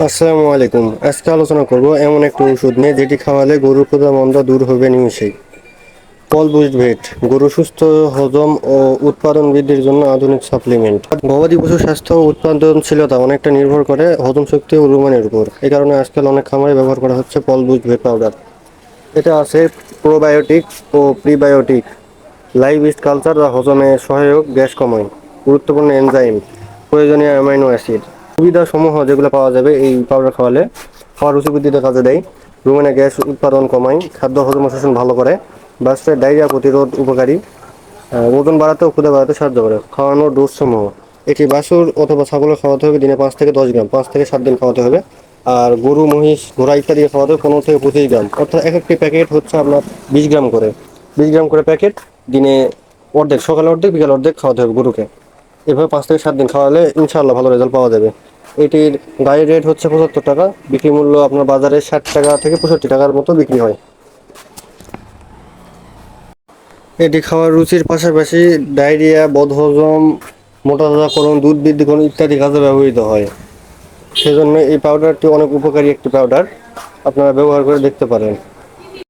আসসালামু আলাইকুম। আজকে আলোচনা করব এমন একটা ওষুধ নিয়ে যেটি খাওয়ালে গরুর ক্ষুধা মন্দা দূর হবে নিমিশেই পল বুস্ট ভেট, গরু সুস্থ, হজম ও উৎপাদন বৃদ্ধির জন্য আধুনিক সাপ্লিমেন্ট গবাদি পশু স্বাস্থ্য উৎপাদনশীলতা অনেকটা নির্ভর করে হজম শক্তি ও রুমানের উপর। এই কারণে আজকাল অনেক খামারে ব্যবহার করা হচ্ছে পল বুস্ট ভেট পাউডার এটা আছে প্রোবায়োটিক ও প্রিবায়োটিক লাইভ ইস্ট কালচার বা হজমে সহায়ক, গ্যাস কমায়। গুরুত্বপূর্ণ এনজাইম প্রয়োজনীয় অ্যামাইনো অ্যাসিড সুবিধা সমূহ যেগুলো পাওয়া যাবে এই পাউডার খাওয়ালে খাওয়ার রুচি বৃদ্ধিতে কাজে দেয় রুমেনে গ্যাস উৎপাদন কমায়, খাদ্য হজম শোষণ ভালো করে বাস্তের ডায়রিয়া প্রতিরোধ উপকারী ওজন বাড়াতে ও ক্ষুদে বাড়াতে সাহায্য করে। খাওয়ানোর ডোজ সমূহ এটি বাছুর অথবা ছাগলের খাওয়াতে হবে, দিনে পাঁচ থেকে দশ গ্রাম, পাঁচ থেকে সাত দিন খাওয়াতে হবে। আর গরু, মহিষ, ঘোড়া ইত্যাদি খাওয়াতে হবে পনেরো থেকে পঁচিশ গ্রাম, অর্থাৎ এক একটি প্যাকেট হচ্ছে আপনার বিশ গ্রাম করে। বিশ গ্রাম করে প্যাকেট দিনে অর্ধেক, সকালে অর্ধেক, বিকাল অর্ধেক খাওয়াতে হবে গরুকে। এভাবে পাঁচ থেকে সাত দিন খাওয়ালে ইনশাআল্লাহ ভালো রেজাল্ট পাওয়া যাবে। এটির গাড়ির রেট হচ্ছে পঁচাত্তর টাকা, বিক্রি মূল্য আপনার বাজারে ষাট টাকা থেকে পঁয়ষট্টি টাকার মতো বিক্রি হয়। এটি খাওয়ার রুচির পাশাপাশি ডায়রিয়া, বদহজম, মোটাতাজাকরণ, দুধ বৃদ্ধিকরণ ইত্যাদি কাজে ব্যবহৃত হয়। সেজন্য এই পাউডারটি অনেক উপকারী একটি পাউডার আপনারা ব্যবহার করে দেখতে পারেন।